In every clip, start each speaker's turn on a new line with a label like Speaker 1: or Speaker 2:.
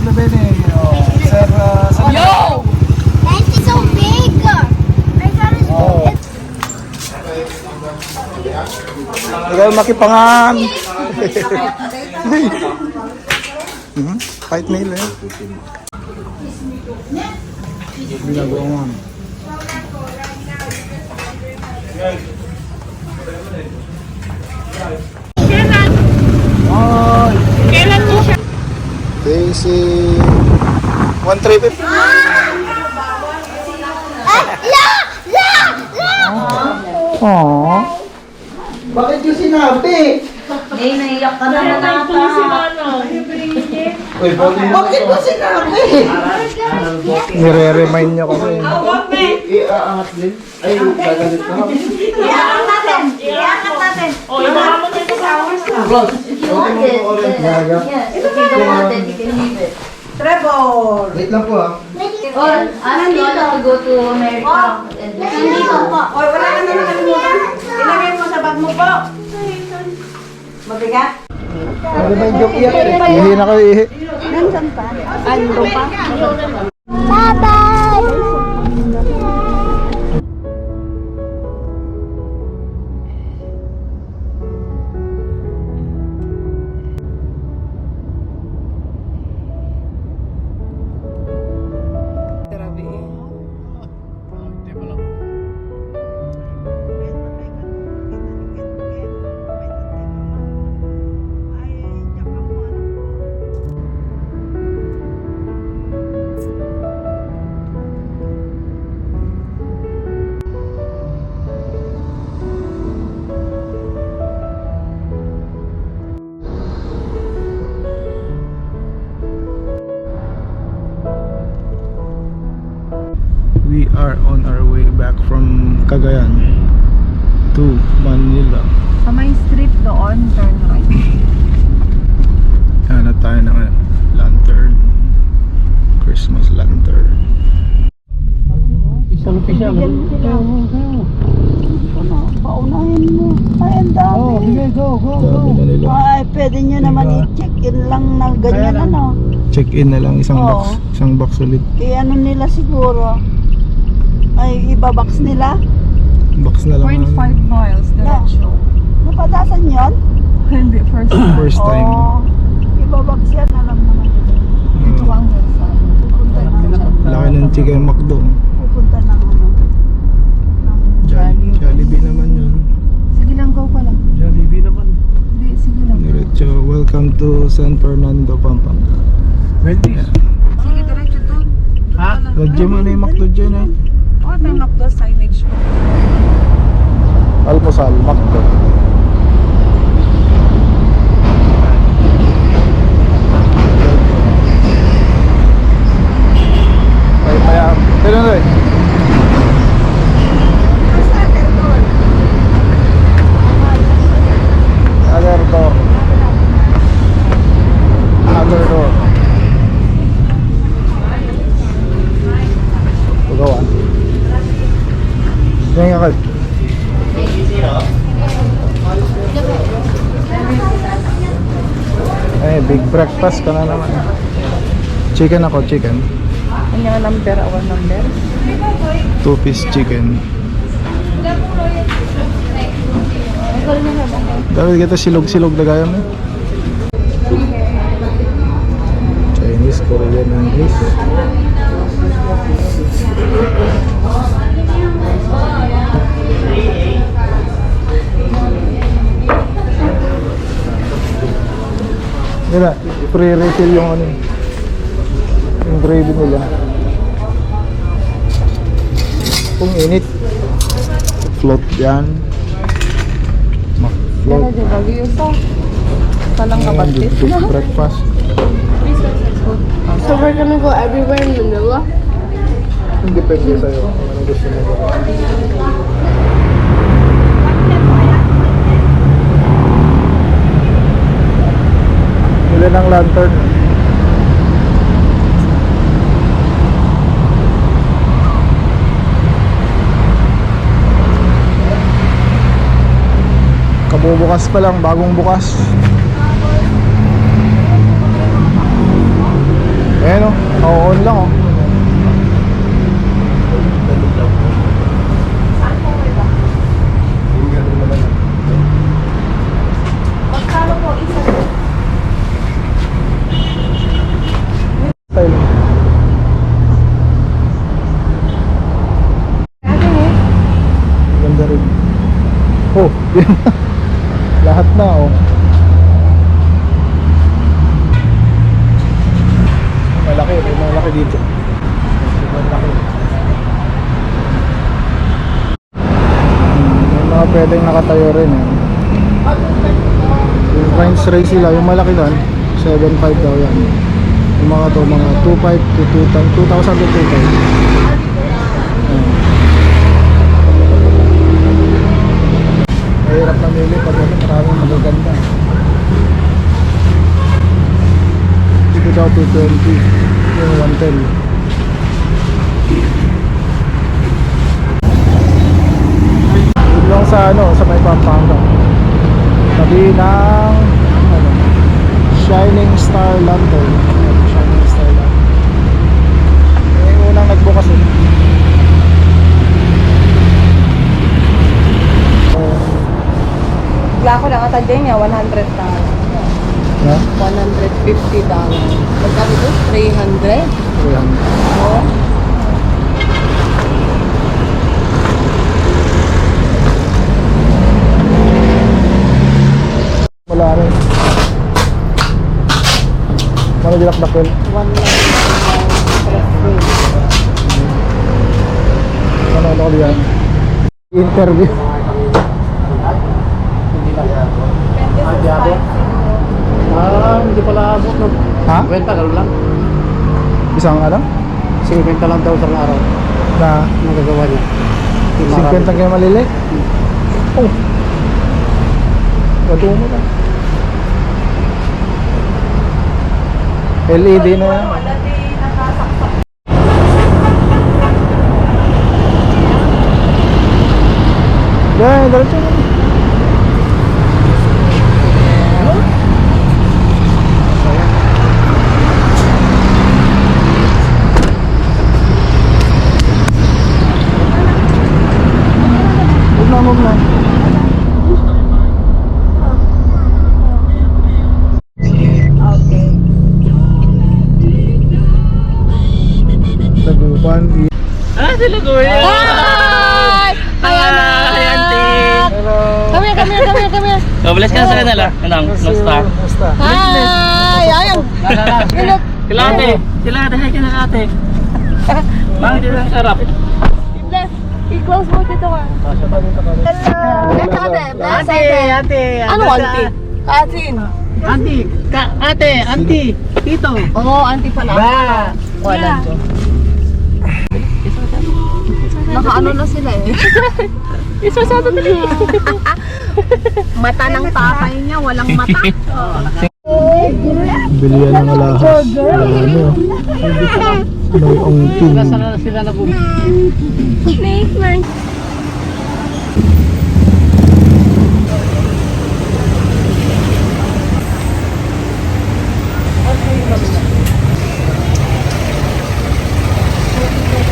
Speaker 1: Yo!
Speaker 2: That is so big.
Speaker 3: Oh. Ikaw makipangan. Mhm, Fight nila eh. Ginagawa mo. Ay,
Speaker 1: Kailan mo siya?
Speaker 3: Daisy. One trip.
Speaker 2: Ah, la! La! La!
Speaker 3: Aww. Bakit yung sinabi?
Speaker 4: Eh, naiyak ka na na
Speaker 1: Ito si Manong.
Speaker 3: Uy, bakit mo sinabi? Nire-remind niyo kasi.
Speaker 4: Iangat natin! Iangat natin!
Speaker 1: O, ibaha mo na ito sa hours na.
Speaker 4: You want it, then, yes. If you don't want it, you can leave it.
Speaker 3: Wait lang po ah.
Speaker 4: Or ask Lola to go to America. and
Speaker 2: Nandito po.
Speaker 5: Oy, wala ka na nakalimutan. Ilagay mo sa bag mo po. Mabigat?
Speaker 3: Ano ba yung joke eh? Ihi na kayo ihi.
Speaker 2: Bye-bye!
Speaker 3: Manila.
Speaker 1: Sa may street doon, turn right.
Speaker 3: Hanap tayo ng ano, lantern. Christmas lantern. Isang pisang.
Speaker 5: Paunahin mo. Ay, ang dami.
Speaker 3: Oh, sige, go, go, go.
Speaker 5: Ay, pwede nyo naman i-check in lang na ganyan
Speaker 3: Kaya
Speaker 5: ano.
Speaker 3: Check-in na lang isang
Speaker 5: Oo.
Speaker 3: box. Isang box ulit.
Speaker 5: Kaya ano nila siguro. Ay, ibabox nila.
Speaker 3: Box na lang.
Speaker 1: 0.5 miles diretso.
Speaker 5: Napadasan yon?
Speaker 1: Hindi, first time.
Speaker 3: First time.
Speaker 5: Oo. Ibabox yan, alam naman.
Speaker 1: Dito
Speaker 3: Uh,
Speaker 1: ang website.
Speaker 5: Pupunta na.
Speaker 3: laki ng chicken McDo.
Speaker 5: Pupunta na ano. ng
Speaker 3: Jollibee. Jollibee naman yun.
Speaker 1: Sige lang, go pa lang.
Speaker 3: Jollibee naman.
Speaker 1: Hindi, sige lang.
Speaker 3: Diretso. Welcome to San Fernando, Pampanga.
Speaker 1: Sige, diretso doon.
Speaker 3: Ha? Radyo mo na yung McDo dyan eh.
Speaker 1: Oh, may McDo signage mo.
Speaker 3: Almusal, McDo. Breakfast ka na naman. Chicken ako, chicken.
Speaker 1: Ano yung number, our number?
Speaker 3: Two piece chicken. Dapat kita silog-silog na gaya mo. Chinese, Korean, English. Nila, free refill yung ano. Yung gravy nila. Kung init. Float yan. Ma-float.
Speaker 1: di ba? Talang kabatis.
Speaker 3: big breakfast.
Speaker 6: So we're gonna go everywhere in Manila?
Speaker 3: Depende sa'yo. Anong gusto mo ba? Ilan ang lantern? Kabubukas pa lang, bagong bukas. Oo, on lang oh.
Speaker 2: Magkano po isa?
Speaker 3: Style. Ganda rin. Yun. Lahat na oh. Malaki, may malaki dito. Malaki. May mga pwedeng nakatayo rin eh. Yung Pines Ray sila, yung malaki doon, 7.5 daw yan. Yung mga to, mga 2.5 to 2,000 2,000 to 2,500. Ayan. Mahirap namili pag ano, maraming magaganda. Ito daw 220, yung 110. Yun lang sa ano, sa may Pampanga. Tabi ng ano, Shining Star Lantern.
Speaker 1: Niya, 100 dollars.
Speaker 3: Ha?
Speaker 1: 150 dollars. Magkano to? 300?
Speaker 3: Ayan.
Speaker 1: Oo.
Speaker 3: Wala rin. Ano dilakdakin?
Speaker 1: 199
Speaker 3: Ano ano diyan? Interview.
Speaker 4: Pala abot no.
Speaker 3: Ha?
Speaker 4: Kwenta, gano'n lang.
Speaker 3: Isang ano?
Speaker 4: 50 lang daw sa araw.
Speaker 3: Na
Speaker 4: Nagagawa niya.
Speaker 3: 50 kaya malili? Oh. Wado mo na. LED na yan. Yan,
Speaker 5: here.
Speaker 4: Oh, bless ka sa kanila. Anong, musta?
Speaker 3: Musta?
Speaker 5: Hi! Ayan! Look!
Speaker 4: Sila ate! Sila ate! Hi ka na ate! Bakit yun ang sarap?
Speaker 5: Bless! I-close mo dito ka. Bless ate! Bless ate!
Speaker 4: Ate!
Speaker 5: Ano auntie? Cousin!
Speaker 4: Auntie! Ka ate! Auntie! Tito!
Speaker 5: Oo, auntie pala.
Speaker 4: Ba!
Speaker 5: Wala to. Nakaano na sila eh.
Speaker 1: Sa ito dali.
Speaker 5: Mata ng tatay niya, walang mata.
Speaker 3: Bilihan ng alahas. Ano? May ongking.
Speaker 4: Saan na sila na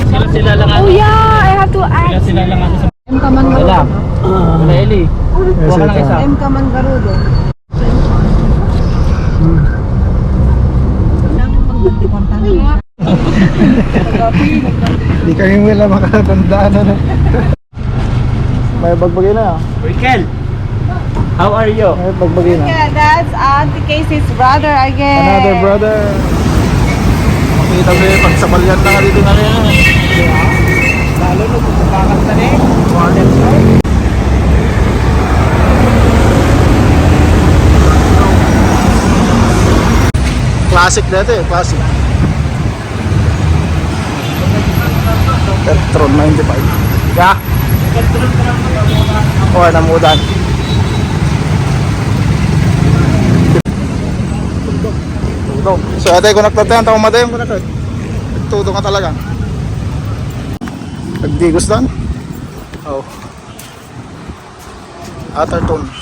Speaker 4: Sila sila lang ako.
Speaker 2: Yeah, I have to ask.
Speaker 4: Sila sila lang ako sa...
Speaker 1: M. Kaman
Speaker 4: Wala. Wala Eli. Kuha ka ng isa.
Speaker 1: M. Kaman Garudo.
Speaker 3: Hindi kami wala makatandaan ano. May bagbagay na. ah.
Speaker 4: Rikel! How are you?
Speaker 3: May bagbagay na.
Speaker 1: Yeah, that's Auntie Casey's brother again.
Speaker 3: Another brother. Makita mo yung pagsabalyan na dito na rin.
Speaker 4: Lalo na pupupakan na rin.
Speaker 3: Classic dito eh, classic. Petron 95. Ya. Oh, namudan. Tudong. So, ate, kung nagtatayan, tawang madayon ko na to. Tudong ka talaga. Nagdigos dan. Oh. Atherton.